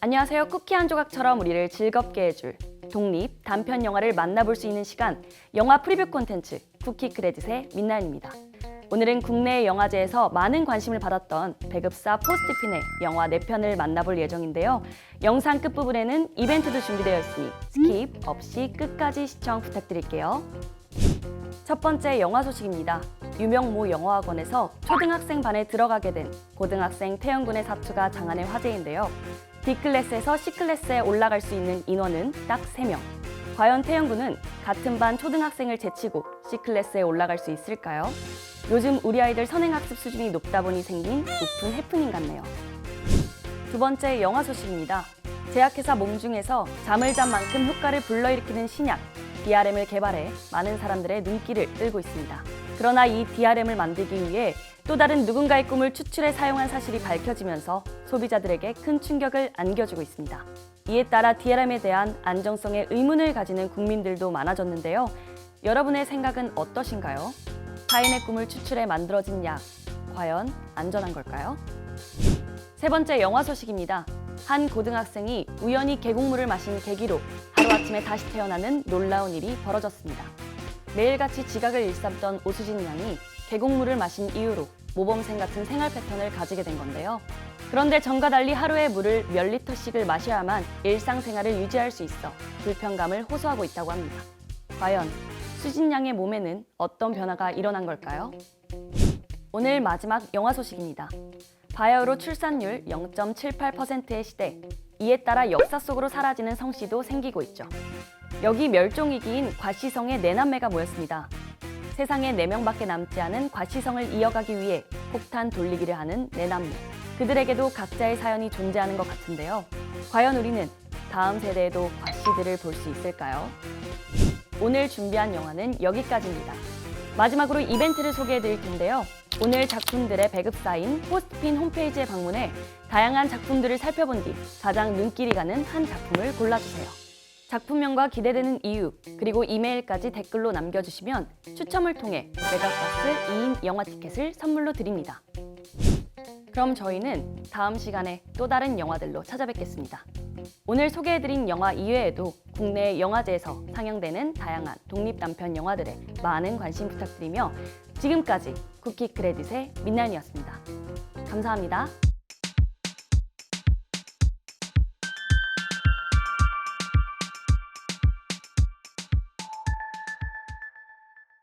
안녕하세요. 쿠키 한 조각처럼 우리를 즐겁게 해줄 독립 단편 영화를 만나볼 수 있는 시간 영화 프리뷰 콘텐츠 쿠키 크레딧의 민나입니다. 오늘은 국내 영화제에서 많은 관심을 받았던 배급사 포스트핀의 영화 4편을 만나볼 예정인데요. 영상 끝부분에는 이벤트도 준비되어 있으니 스킵 없이 끝까지 시청 부탁드릴게요. 첫 번째 영화 소식입니다. 유명 모 영어학원에서 초등학생 반에 들어가게 된 고등학생 태영군의 사투가 장안의 화제인데요. D클래스에서 C클래스에 올라갈 수 있는 인원은 딱 3명. 과연 태영군은 같은 반 초등학생을 제치고 C클래스에 올라갈 수 있을까요? 요즘 우리 아이들 선행학습 수준이 높다 보니 생긴 우픈 해프닝 같네요. 두 번째 영화 소식입니다. 제약회사 몸중에서 잠을 잔 만큼 효과를 불러일으키는 신약 DRM을 개발해 많은 사람들의 눈길을 끌고 있습니다. 그러나 이 DRM을 만들기 위해 또 다른 누군가의 꿈을 추출해 사용한 사실이 밝혀지면서 소비자들에게 큰 충격을 안겨주고 있습니다. 이에 따라 DRM에 대한 안정성에 의문을 가지는 국민들도 많아졌는데요. 여러분의 생각은 어떠신가요? 타인의 꿈을 추출해 만들어진 약, 과연 안전한 걸까요? 세 번째 영화 소식입니다. 한 고등학생이 우연히 계곡물을 마신 계기로 하루아침에 다시 태어나는 놀라운 일이 벌어졌습니다. 매일같이 지각을 일삼던 오수진 양이 계곡물을 마신 이후로 모범생 같은 생활 패턴을 가지게 된 건데요. 그런데 전과 달리 하루에 물을 몇 리터씩을 마셔야만 일상생활을 유지할 수 있어 불편감을 호소하고 있다고 합니다. 과연 수진 양의 몸에는 어떤 변화가 일어난 걸까요? 오늘 마지막 영화 소식입니다. 바야흐로 출산율 0.78%의 시대. 이에 따라 역사 속으로 사라지는 성씨도 생기고 있죠. 여기 멸종위기인 과시성의 내남매가 모였습니다. 세상에 4명밖에 남지 않은 과시성을 이어가기 위해 폭탄 돌리기를 하는 내남매. 그들에게도 각자의 사연이 존재하는 것 같은데요. 과연 우리는 다음 세대에도 과시들을 볼 수 있을까요? 오늘 준비한 영화는 여기까지입니다. 마지막으로 이벤트를 소개해 드릴 텐데요. 오늘 작품들의 배급사인 포스트핀 홈페이지에 방문해 다양한 작품들을 살펴본 뒤 가장 눈길이 가는 한 작품을 골라주세요. 작품명과 기대되는 이유, 그리고 이메일까지 댓글로 남겨주시면 추첨을 통해 메가박스 2인 영화 티켓을 선물로 드립니다. 그럼 저희는 다음 시간에 또 다른 영화들로 찾아뵙겠습니다. 오늘 소개해드린 영화 이외에도 국내 영화제에서 상영되는 다양한 독립 단편 영화들에 많은 관심 부탁드리며 지금까지 쿠키 크레딧의 민나이었습니다. 감사합니다.